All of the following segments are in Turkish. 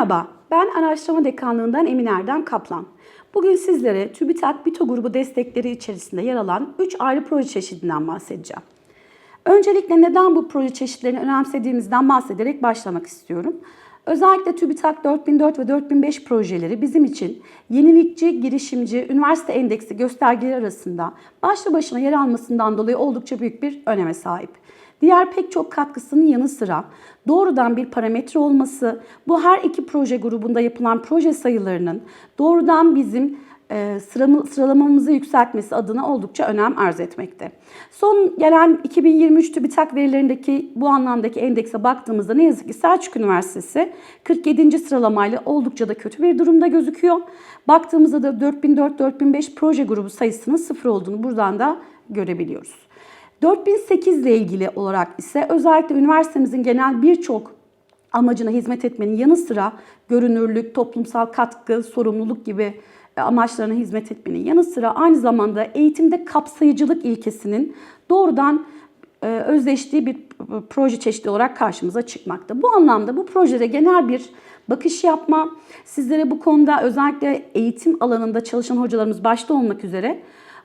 Merhaba, ben Araştırma Dekanlığı'ndan Emin Erdem Kaplan. Bugün sizlere TÜBİTAK BİTO grubu destekleri içerisinde yer alan 3 ayrı proje çeşidinden bahsedeceğim. Öncelikle neden bu proje çeşitlerini önemsediğimizden bahsederek başlamak istiyorum. Özellikle TÜBİTAK 4004 ve 4005 projeleri bizim için yenilikçi, girişimci, üniversite endeksi göstergeleri arasında başlı başına yer almasından dolayı oldukça büyük bir öneme sahip. Diğer pek çok katkısının yanı sıra doğrudan bir parametre olması, bu her iki proje grubunda yapılan proje sayılarının doğrudan bizim e, sıralamamızı yükseltmesi adına oldukça önem arz etmekte. Son gelen 2023 TÜBİTAK verilerindeki bu anlamdaki endekse baktığımızda ne yazık ki Selçuk Üniversitesi 47. sıralamayla oldukça da kötü bir durumda gözüküyor. Baktığımızda da 4004-4005 proje grubu sayısının sıfır olduğunu buradan da görebiliyoruz. 4008 ile ilgili olarak ise özellikle üniversitemizin genel birçok amacına hizmet etmenin yanı sıra görünürlük, toplumsal katkı, sorumluluk gibi e, amaçlarına hizmet etmenin yanı sıra aynı zamanda eğitimde kapsayıcılık ilkesinin doğrudan e, özleştiği bir proje çeşidi olarak karşımıza çıkmakta. Bu anlamda bu projede genel bir bakış yapma, sizlere bu konuda özellikle eğitim alanında çalışan hocalarımız başta olmak üzere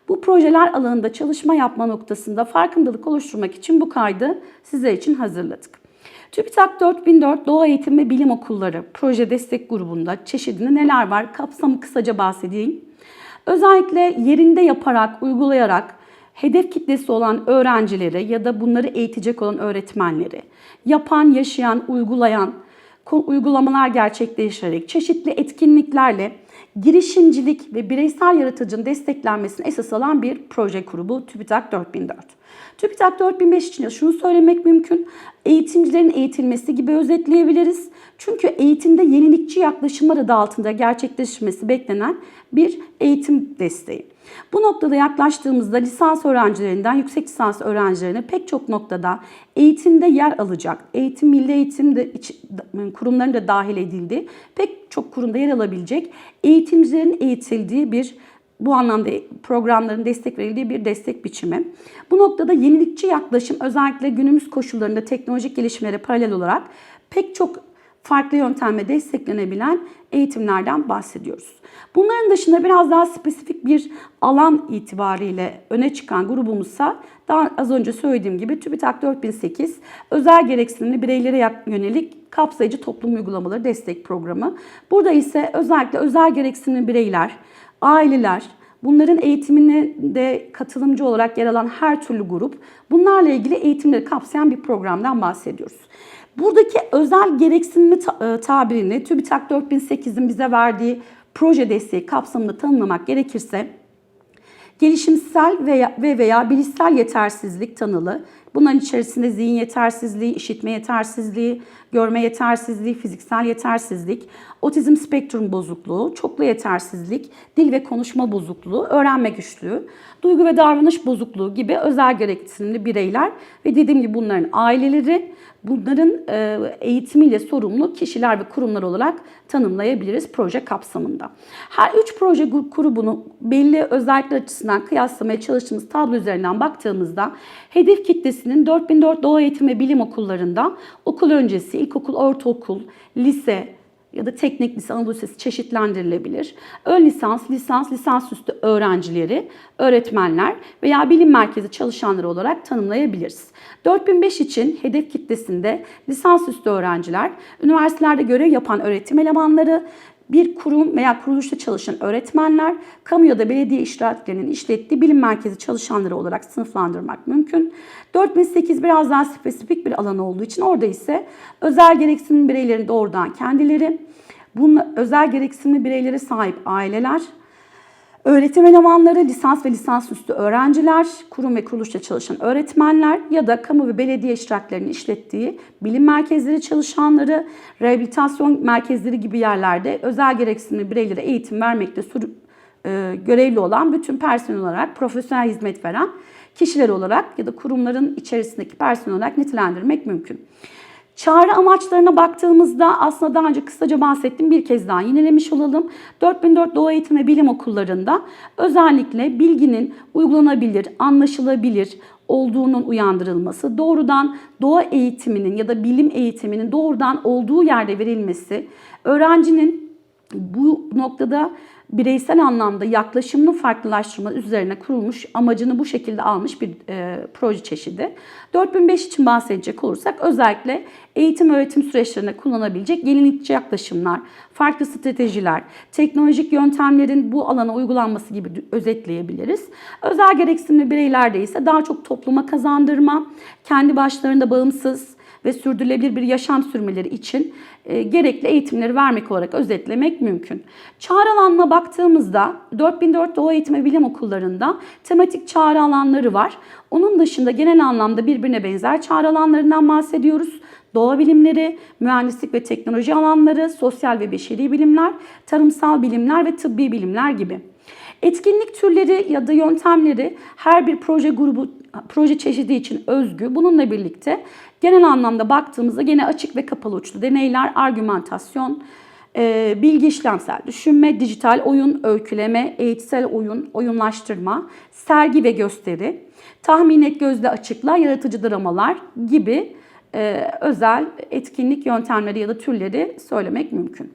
bu projeler alanında çalışma yapma noktasında farkındalık oluşturmak için bu kaydı sizler için hazırladık. TÜBİTAK 4004 Doğa Eğitim ve Bilim Okulları proje destek grubunda çeşidinde neler var? Kapsamı kısaca bahsedeyim. Özellikle yerinde yaparak, uygulayarak hedef kitlesi olan öğrencileri ya da bunları eğitecek olan öğretmenleri, yapan, yaşayan, uygulayan, uygulamalar gerçekleştirerek çeşitli etkinliklerle girişimcilik ve bireysel yaratıcının desteklenmesini esas alan bir proje grubu TÜBİTAK 4004. TÜBİTAK 4005 için şunu söylemek mümkün. Eğitimcilerin eğitilmesi gibi özetleyebiliriz. Çünkü eğitimde yenilikçi yaklaşımlar adı altında gerçekleşmesi beklenen bir eğitim desteği. Bu noktada yaklaştığımızda lisans öğrencilerinden yüksek lisans öğrencilerine pek çok noktada eğitimde yer alacak, eğitim milli eğitim de kurumlarının da dahil edildiği pek çok kurumda yer alabilecek eğitimcilerin eğitildiği bir bu anlamda programların destek verildiği bir destek biçimi. Bu noktada yenilikçi yaklaşım özellikle günümüz koşullarında teknolojik gelişmelere paralel olarak pek çok farklı yöntemle desteklenebilen eğitimlerden bahsediyoruz. Bunların dışında biraz daha spesifik bir alan itibariyle öne çıkan grubumuzsa daha az önce söylediğim gibi TÜBİTAK 4008 özel gereksinimli bireylere yönelik kapsayıcı toplum uygulamaları destek programı. Burada ise özellikle özel gereksinimli bireyler, aileler, Bunların eğitimine de katılımcı olarak yer alan her türlü grup bunlarla ilgili eğitimleri kapsayan bir programdan bahsediyoruz. Buradaki özel gereksinimli ta- e, tabirini TÜBİTAK 4008'in bize verdiği proje desteği kapsamında tanımlamak gerekirse gelişimsel veya ve veya bilişsel yetersizlik tanılı. Bunların içerisinde zihin yetersizliği, işitme yetersizliği, görme yetersizliği, fiziksel yetersizlik, otizm spektrum bozukluğu, çoklu yetersizlik, dil ve konuşma bozukluğu, öğrenme güçlüğü, duygu ve davranış bozukluğu gibi özel gereksinimli bireyler ve dediğim gibi bunların aileleri, bunların e, eğitimiyle sorumlu kişiler ve kurumlar olarak tanımlayabiliriz proje kapsamında. Her üç proje gru- grubunu belli özellikler açısından kıyaslamaya çalıştığımız tablo üzerinden baktığımızda hedef kitlesinin 4004 Doğa Eğitim ve Bilim Okullarında okul öncesi, ilkokul, ortaokul, lise, ya da teknik lise, Anadolu Lisesi çeşitlendirilebilir. Ön lisans, lisans, lisansüstü öğrencileri, öğretmenler veya bilim merkezi çalışanları olarak tanımlayabiliriz. 4005 için hedef kitlesinde lisansüstü öğrenciler, üniversitelerde görev yapan öğretim elemanları, bir kurum veya kuruluşta çalışan öğretmenler, kamu ya da belediye işletmelerinin işlettiği bilim merkezi çalışanları olarak sınıflandırmak mümkün. 4008 biraz daha spesifik bir alan olduğu için orada ise özel gereksinim bireylerin doğrudan kendileri, bunun özel gereksinimli bireylere sahip aileler, Öğretim elemanları, lisans ve lisansüstü öğrenciler, kurum ve kuruluşta çalışan öğretmenler ya da kamu ve belediye iştiraklerinin işlettiği bilim merkezleri çalışanları, rehabilitasyon merkezleri gibi yerlerde özel gereksinimli bireylere eğitim vermekte e, görevli olan bütün personel olarak profesyonel hizmet veren kişiler olarak ya da kurumların içerisindeki personel olarak nitelendirmek mümkün. Çağrı amaçlarına baktığımızda aslında daha önce kısaca bahsettim bir kez daha yinelemiş olalım. 4004 Doğa Eğitim ve Bilim Okullarında özellikle bilginin uygulanabilir, anlaşılabilir, olduğunun uyandırılması, doğrudan doğa eğitiminin ya da bilim eğitiminin doğrudan olduğu yerde verilmesi, öğrencinin bu noktada bireysel anlamda yaklaşımını farklılaştırma üzerine kurulmuş, amacını bu şekilde almış bir e, proje çeşidi. 4005 için bahsedecek olursak özellikle eğitim öğretim süreçlerine kullanabilecek yenilikçi yaklaşımlar, farklı stratejiler, teknolojik yöntemlerin bu alana uygulanması gibi özetleyebiliriz. Özel gereksinimli bireylerde ise daha çok topluma kazandırma, kendi başlarında bağımsız, ve sürdürülebilir bir yaşam sürmeleri için e, gerekli eğitimleri vermek olarak özetlemek mümkün. Çağrı alanına baktığımızda 4004 Doğa Eğitimi Bilim Okullarında tematik çağrı alanları var. Onun dışında genel anlamda birbirine benzer çağrı alanlarından bahsediyoruz. Doğa bilimleri, mühendislik ve teknoloji alanları, sosyal ve beşeri bilimler, tarımsal bilimler ve tıbbi bilimler gibi. Etkinlik türleri ya da yöntemleri her bir proje grubu proje çeşidi için özgü. Bununla birlikte genel anlamda baktığımızda gene açık ve kapalı uçlu deneyler, argümantasyon, e, bilgi işlemsel düşünme, dijital oyun, öyküleme, eğitsel oyun, oyunlaştırma, sergi ve gösteri, tahmin et gözle açıkla, yaratıcı dramalar gibi e, özel etkinlik yöntemleri ya da türleri söylemek mümkün.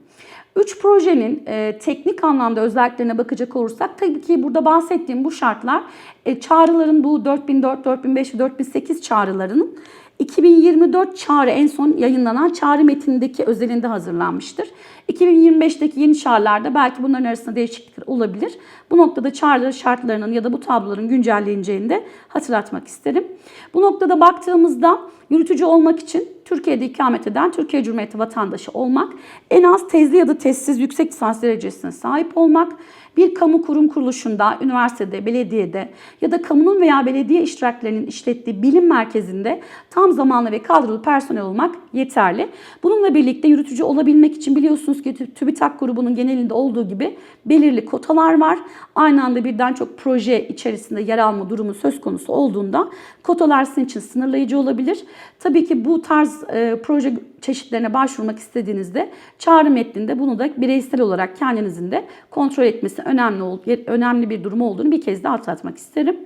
Üç projenin e, teknik anlamda özelliklerine bakacak olursak tabii ki burada bahsettiğim bu şartlar e, çağrıların bu 4004, 4005 ve 4008 çağrılarının 2024 çağrı en son yayınlanan çağrı metnindeki özelinde hazırlanmıştır. 2025'teki yeni çağrılarda belki bunların arasında değişiklikler olabilir. Bu noktada çağrı şartlarının ya da bu tabloların güncelleneceğini de hatırlatmak isterim. Bu noktada baktığımızda yürütücü olmak için Türkiye'de ikamet eden Türkiye Cumhuriyeti vatandaşı olmak, en az tezli ya da tezsiz yüksek lisans derecesine sahip olmak, bir kamu kurum kuruluşunda, üniversitede, belediyede ya da kamunun veya belediye iştiraklerinin işlettiği bilim merkezinde tam zamanlı ve kadrolu personel olmak yeterli. Bununla birlikte yürütücü olabilmek için biliyorsunuz ki TÜBİTAK grubunun genelinde olduğu gibi belirli kotalar var. Aynı anda birden çok proje içerisinde yer alma durumu söz konusu olduğunda kotalar sizin için sınırlayıcı olabilir. Tabii ki bu tarz e, proje çeşitlerine başvurmak istediğinizde çağrı metninde bunu da bireysel olarak kendinizin de kontrol etmesi önemli önemli bir durum olduğunu bir kez daha hatırlatmak isterim.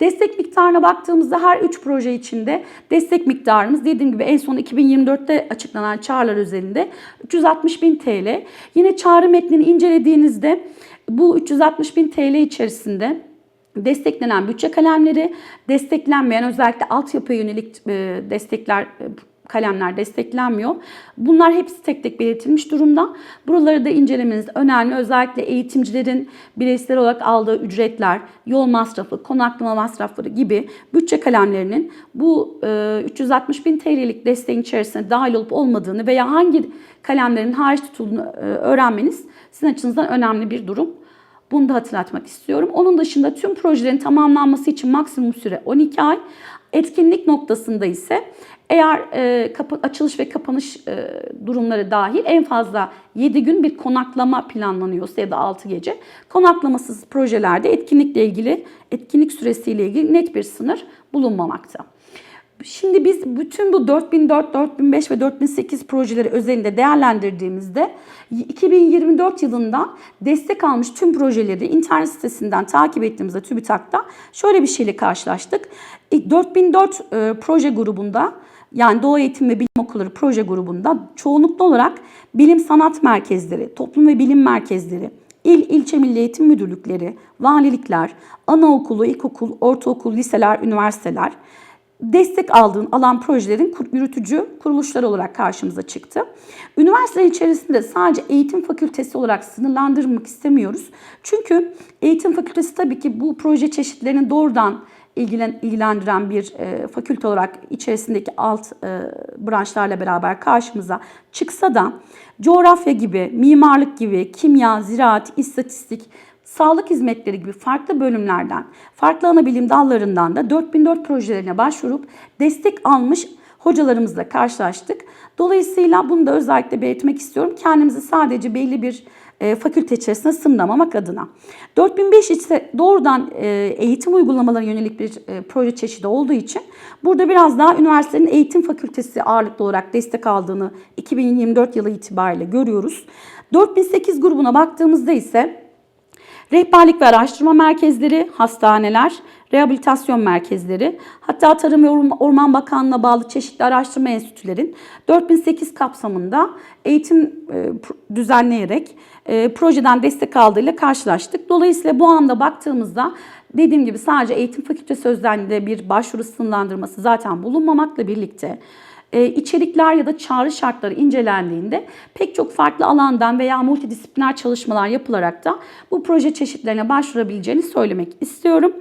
Destek miktarına baktığımızda her 3 proje içinde destek miktarımız dediğim gibi en son 2024'te açıklanan çağrılar üzerinde 360 bin TL. Yine çağrı metnini incelediğinizde bu 360 bin TL içerisinde desteklenen bütçe kalemleri, desteklenmeyen özellikle altyapıya yönelik destekler kalemler desteklenmiyor. Bunlar hepsi tek tek belirtilmiş durumda. Buraları da incelemeniz önemli. Özellikle eğitimcilerin bireysel olarak aldığı ücretler, yol masrafı, konaklama masrafları gibi bütçe kalemlerinin bu 360 e, bin TL'lik desteğin içerisine dahil olup olmadığını veya hangi kalemlerin hariç tutulduğunu e, öğrenmeniz sizin açınızdan önemli bir durum. Bunu da hatırlatmak istiyorum. Onun dışında tüm projelerin tamamlanması için maksimum süre 12 ay. Etkinlik noktasında ise eğer e, kapı, açılış ve kapanış e, durumları dahil en fazla 7 gün bir konaklama planlanıyorsa ya da 6 gece konaklamasız projelerde etkinlikle ilgili etkinlik süresiyle ilgili net bir sınır bulunmamakta. Şimdi biz bütün bu 4004, 4005 ve 4008 projeleri özelinde değerlendirdiğimizde 2024 yılında destek almış tüm projeleri internet sitesinden takip ettiğimizde TÜBİTAK'ta şöyle bir şeyle karşılaştık. 4004 e, proje grubunda yani Doğa Eğitim ve Bilim Okulları proje grubunda çoğunluklu olarak bilim sanat merkezleri, toplum ve bilim merkezleri, il, ilçe milli eğitim müdürlükleri, valilikler, anaokulu, ilkokul, ortaokul, liseler, üniversiteler, destek aldığın alan projelerin yürütücü kuruluşlar olarak karşımıza çıktı. Üniversite içerisinde sadece eğitim fakültesi olarak sınırlandırmak istemiyoruz. Çünkü eğitim fakültesi tabii ki bu proje çeşitlerinin doğrudan ilgilen, ilgilendiren bir e, fakülte olarak içerisindeki alt e, branşlarla beraber karşımıza çıksa da coğrafya gibi, mimarlık gibi, kimya, ziraat, istatistik, sağlık hizmetleri gibi farklı bölümlerden, farklı ana bilim dallarından da 4004 projelerine başvurup destek almış hocalarımızla karşılaştık. Dolayısıyla bunu da özellikle belirtmek istiyorum. Kendimizi sadece belli bir e, fakülte içerisinde sınırlamamak adına. 4005 ise doğrudan e, eğitim uygulamaları yönelik bir e, proje çeşidi olduğu için burada biraz daha üniversitenin eğitim fakültesi ağırlıklı olarak destek aldığını 2024 yılı itibariyle görüyoruz. 4008 grubuna baktığımızda ise Rehberlik ve araştırma merkezleri, hastaneler, rehabilitasyon merkezleri, hatta Tarım ve Orman- Bakanlığı'na bağlı çeşitli araştırma enstitülerin 4008 kapsamında eğitim e, düzenleyerek e, projeden destek aldığıyla karşılaştık. Dolayısıyla bu anda baktığımızda dediğim gibi sadece eğitim fakültesi özelliğinde bir başvuru sınırlandırması zaten bulunmamakla birlikte içerikler ya da çağrı şartları incelendiğinde pek çok farklı alandan veya multidisipliner çalışmalar yapılarak da bu proje çeşitlerine başvurabileceğini söylemek istiyorum.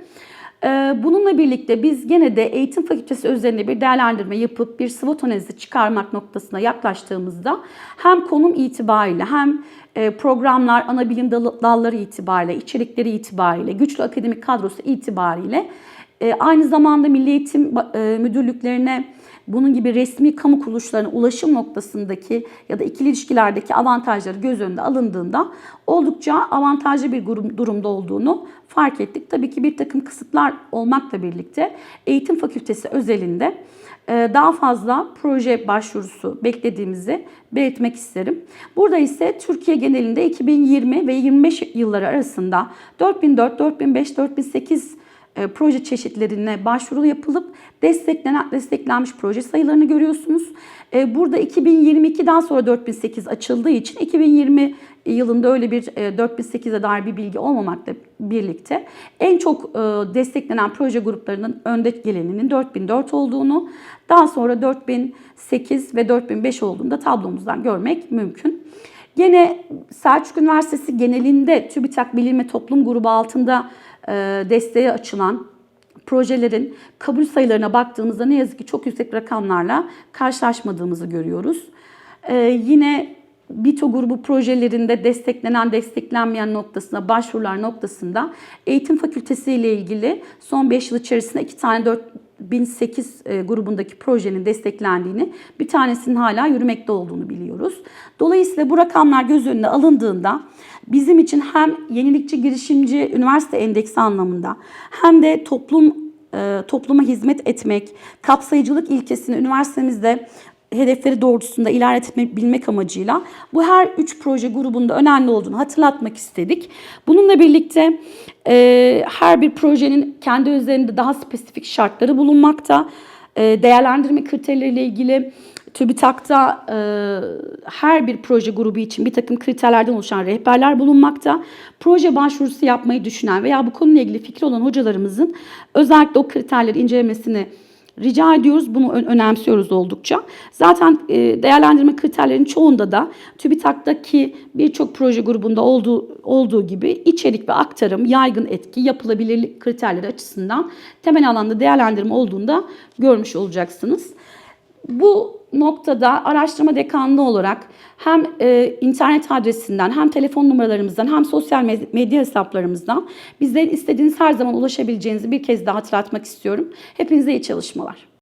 E, Bununla birlikte biz gene de eğitim fakültesi özelinde bir değerlendirme yapıp bir SWOT analizi çıkarmak noktasına yaklaştığımızda hem konum itibariyle hem e, programlar, ana bilim dal- dalları itibariyle, içerikleri itibariyle, güçlü akademik kadrosu itibariyle e, aynı zamanda Milli Eğitim e, Müdürlüklerine bunun gibi resmi kamu kuruluşlarına ulaşım noktasındaki ya da ikili ilişkilerdeki avantajları göz önünde alındığında oldukça avantajlı bir durumda olduğunu fark ettik. Tabii ki bir takım kısıtlar olmakla birlikte eğitim fakültesi özelinde e, daha fazla proje başvurusu beklediğimizi belirtmek isterim. Burada ise Türkiye genelinde 2020 ve 25 yılları arasında 4004, 4005, 4008 e, proje çeşitlerine başvuru yapılıp desteklenen, desteklenmiş proje sayılarını görüyorsunuz. E, burada 2022'den sonra 4008 açıldığı için 2020 yılında öyle bir e, 4008'e dair bir bilgi olmamakla birlikte en çok e, desteklenen proje gruplarının önde geleninin 4004 olduğunu, daha sonra 4008 ve 4005 olduğunu da tablomuzdan görmek mümkün. Gene Selçuk Üniversitesi genelinde TÜBİTAK Bilim ve Toplum grubu altında e, e, desteğe açılan projelerin kabul sayılarına baktığımızda ne yazık ki çok yüksek rakamlarla karşılaşmadığımızı görüyoruz. E, yine BİTO grubu projelerinde desteklenen, desteklenmeyen noktasına, başvurular noktasında eğitim fakültesi ile ilgili son 5 yıl içerisinde 2 tane 4 1008 e, grubundaki projenin desteklendiğini, bir tanesinin hala yürümekte olduğunu biliyoruz. Dolayısıyla bu rakamlar göz önüne alındığında bizim için hem yenilikçi girişimci üniversite endeksi anlamında hem de toplum e, topluma hizmet etmek, kapsayıcılık ilkesini üniversitemizde hedefleri doğrultusunda ilerletebilmek amacıyla bu her üç proje grubunda önemli olduğunu hatırlatmak istedik. Bununla birlikte e, her bir projenin kendi üzerinde daha spesifik şartları bulunmakta. E, değerlendirme kriterleriyle ilgili TÜBİTAK'ta e, her bir proje grubu için bir takım kriterlerden oluşan rehberler bulunmakta. Proje başvurusu yapmayı düşünen veya bu konuyla ilgili fikri olan hocalarımızın özellikle o kriterleri incelemesini rica ediyoruz. Bunu ön- önemsiyoruz oldukça. Zaten e, değerlendirme kriterlerinin çoğunda da TÜBİTAK'taki birçok proje grubunda olduğu, olduğu gibi içerik ve aktarım, yaygın etki, yapılabilirlik kriterleri açısından temel alanda değerlendirme olduğunda görmüş olacaksınız. Bu noktada araştırma dekanlığı olarak hem e, internet adresinden hem telefon numaralarımızdan hem sosyal med- medya hesaplarımızdan bizlerin istediğiniz her zaman ulaşabileceğinizi bir kez daha hatırlatmak istiyorum. Hepinize iyi çalışmalar.